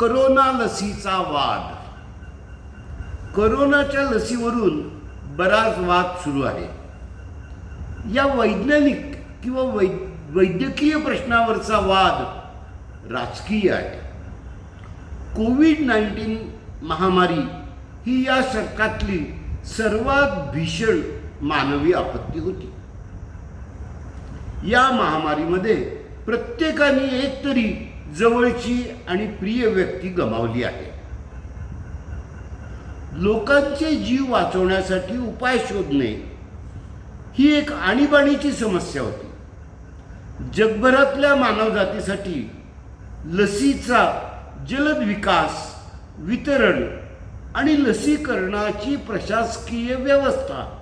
Corona लसीचा वाद. करोनाच्या लसीवरून बराच वाद सुरू आहे. या वैज्ञानिक किंवा वै वैद्यकीय प्रश्नावरचा वाद राजकीय आहे. कोविड नाईन्टीन महामारी ही या शतकातली सर्वात भीषण मानवी आपत्ती होती. या महामारीमध्ये प्रत्येकाने एक तरी जवळची आणि प्रिय व्यक्ती गमावली आहे. लोकांचे जीव वाचवण्यासाठी उपाय शोधणे ही एक आणीबाणीची समस्या होती. जगभरातल्या मानवजातीसाठी लसीचा जलद विकास वितरण आणि लसीकरणाची प्रशासकीय व्यवस्था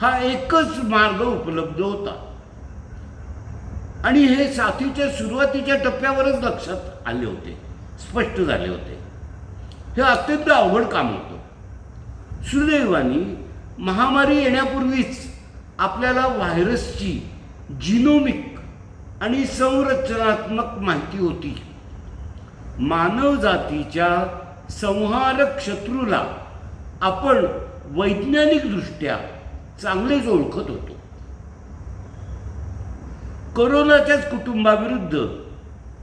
हा एकच मार्ग उपलब्ध होता. आणि हे साथीच्या सुरुवातीच्या टप्प्यावरच लक्षात आले होते. स्पष्ट झाले होते. हे अत्यंत अवघड काम होतं. सुदैवाने महामारी येण्यापूर्वीच आपल्याला व्हायरसची जिनोमिक आणि संरचनात्मक माहिती होती. मानवजातीच्या संहारक शत्रूला आपण वैज्ञानिकदृष्ट्या चांगलेच ओळखत होतो. करोनाच्याच कुटुंबाविरुद्ध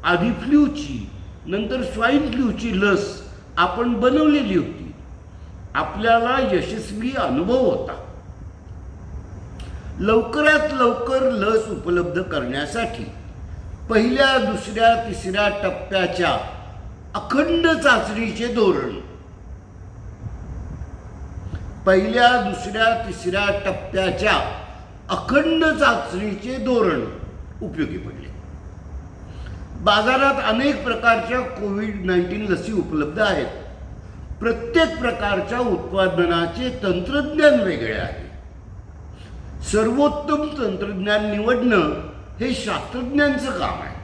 आधी फ्ल्यूची नंतर स्वाईन फ्ल्यूची लस आपण बनवलेली होती. आपल्याला यशस्वी अनुभव होता. लवकरात लवकर लस उपलब्ध करण्यासाठी पहिल्या दुसऱ्या तिसऱ्या टप्प्याच्या अखंड चाचणीचे धोरण. पहिल्या दुसऱ्या तिसऱ्या टप्प्याच्या अखंड चाचणीचे धोरण. उपयोगी पडले. बाजारात अनेक प्रकारच्या कोविड नाईन्टीन लसी उपलब्ध आहेत. प्रत्येक प्रकारच्या उत्पादनाचे तंत्रज्ञान वेगळे आहे. सर्वोत्तम तंत्रज्ञान निवडणं हे शास्त्रज्ञांचं काम आहे.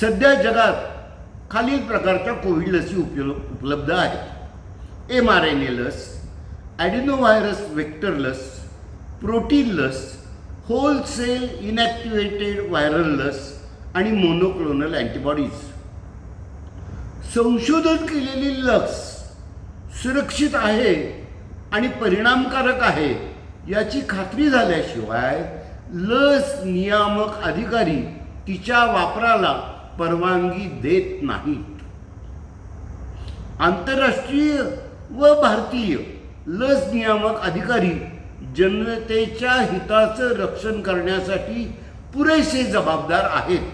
सध्या जगात खालील प्रकारच्या कोविड लसी उपयो उपलब्ध आहेत. एम आर एन ए लस ॲडिनोव्हायरस वेक्टर लस प्रोटीन लस होलसेल इनॅक्टिवेटेड व्हायरल लस आणि मोनोक्लोनल अँटीबॉडीज संशोधन केलेली लस सुरक्षित आहे आणि परिणामकारक आहे याची खात्री झाल्याशिवाय लस नियामक अधिकारी तिच्या वापराला परवानगी देत नाहीत. आंतरराष्ट्रीय व भारतीय लस नियामक अधिकारी जनतेच्या हिताचं रक्षण करण्यासाठी पुरेसे जबाबदार आहेत.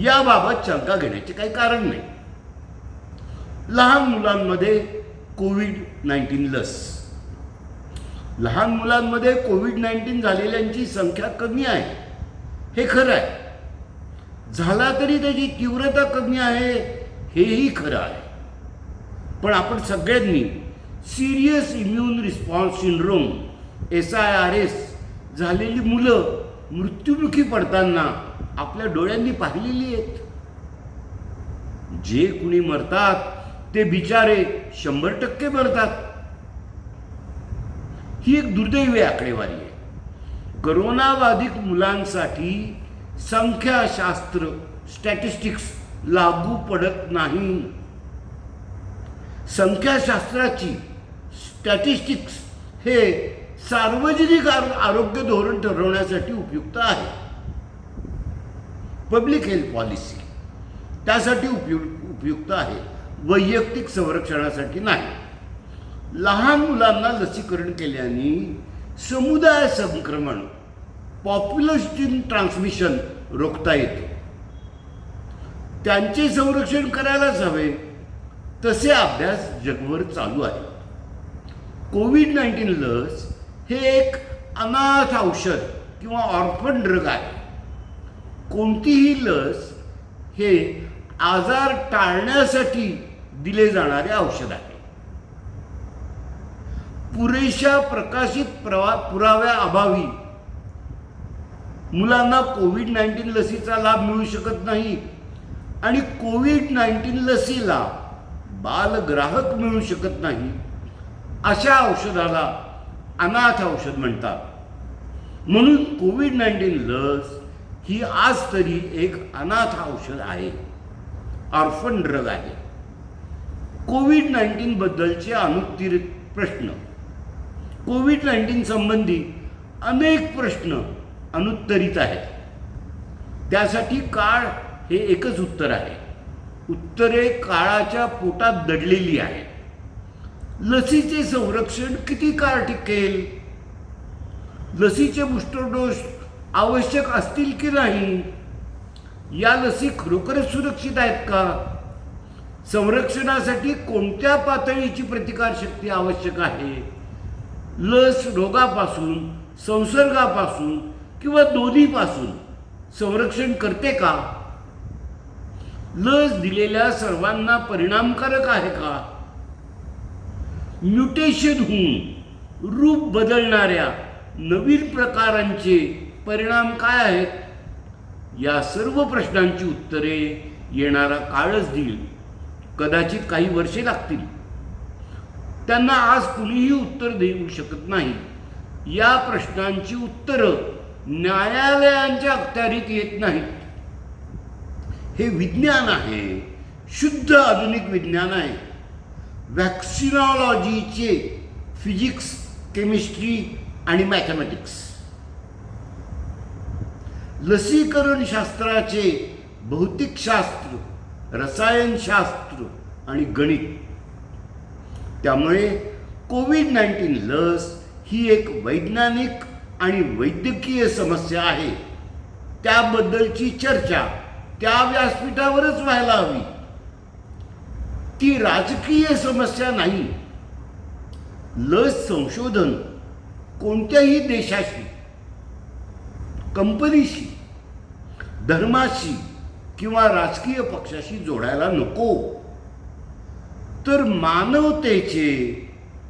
याबाबत शंका घेण्याचे काही कारण नाही. लहान मुलांमध्ये कोविड नाईन्टीन लस. लहान मुलांमध्ये कोविड नाईन्टीन झालेल्यांची संख्या कमी आहे. हे खरं आहे. झाला तरी त्याची तीव्रता कमी आहे हेही खरं आहे. पण आपण सगळ्यांनी serious immune response syndrome S I R S झालेली मुलं मृत्युमुखी पडताना आपल्या डोळ्यांनी पाहिलेली आहेत. जे कुणी मरतात ते बिचारे शंभर टक्के मरतात. ही एक दुर्दैवी आकडेवारी आहे. करोनाबाधित मुलांसाठी संख्याशास्त्र स्टॅटिस्टिक्स लागू पडत नाही. संख्याशास्त्राची स्टॅटिस्टिक्स हे सार्वजनिक आरोग्य धोरण ठरवण्यासाठी उपयुक्त आहे. पब्लिक हेल्थ पॉलिसी त्यासाठी उपयु उपयुक्त आहे. वैयक्तिक संरक्षणासाठी नाही. लहान मुलांना लसीकरण केल्याने समुदाय संक्रमण पॉप्युलेशन ट्रान्समिशन रोखता येते. त्यांचे संरक्षण करायलाच हवे. तसे अभ्यास जगभर चालू आहे कोविड नाईन्टीन लस हे एक अनाथ औषध किंवा ऑर्फन ड्रग आहे. कोणतीही लस हे आजार टाळण्यासाठी दिले जाणारे औषध आहे. पुरेशा प्रकाशित प्रवा पुराव्या अभावी मुलांना कोविड नाईन्टीन लसीचा लाभ मिळू शकत नाही आणि कोविड नाईन्टीन लसीला बालग्राहक मिळू शकत नाही अशा औषधाला अनाथ औषध म्हणतात. म्हणून कोविड नाईन्टीन लस ही आज तरी एक अनाथ औषध आहे. ऑर्फन ड्रग आहे. कोविड नाईन्टीन बद्दलचे अनुत्तरित प्रश्न. कोविड नाईन्टीन संबंधी अनेक प्रश्न अनुत्तरित आहेत. त्यासाठी काळ हे एकच उत्तर आहे. उत्तरे काळाच्या पोटात दडलेली आहेत. लसीचे संरक्षण किती काळ टिकेल? लसीचे बूस्टर डोस आवश्यक असतील की नाही? या लसी खरोखरच सुरक्षित आहेत का? संरक्षणासाठी कोणत्या पातळीची प्रतिकारशक्ती आवश्यक आहे? लस रोगापासून संसर्गापासून किंवा दोन्हीपासून संरक्षण करते का? लस दिलेल्या सर्वांना परिणामकारक आहे का? म्युटेशन होऊन रूप बदलणाऱ्या नवीन प्रकारांचे परिणाम काय आहेत? या सर्व प्रश्नांची उत्तरे येणारा काळच देईल. कदाचित काही वर्षे लागतील. त्यांना आज कुणीही उत्तर देऊ शकत नाही. या प्रश्नांची उत्तरं न्यायालयांच्या अखत्यारीत येत नाहीत. हे विज्ञान आहे. शुद्ध आधुनिक विज्ञान आहे. वॅक्सिनॉलॉजीचे फिजिक्स केमिस्ट्री आणि मॅथमॅटिक्स लसीकरण शास्त्राचे भौतिकशास्त्र रसायनशास्त्र आणि गणित. त्यामुळे कोविड नाईन्टीन लस ही एक वैज्ञानिक आणि वैद्यकीय समस्या आहे. त्याबद्दलची चर्चा त्या व्यासपीठावरच व्हायला हवी. ती राजकीय समस्या नाही. लस संशोधन कोणत्याही देशाशी कंपनीशी धर्माशी किंवा राजकीय पक्षाशी जोडायला नको. तर मानवतेचे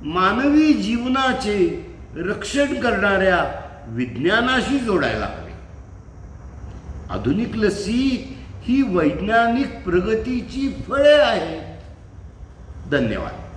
मानवी जीवनाचे रक्षण करणाऱ्या विज्ञानाशी जोडायला हवे. आधुनिक लसी ही वैज्ञानिक प्रगतीची फळे आहेत. 邓牛啊。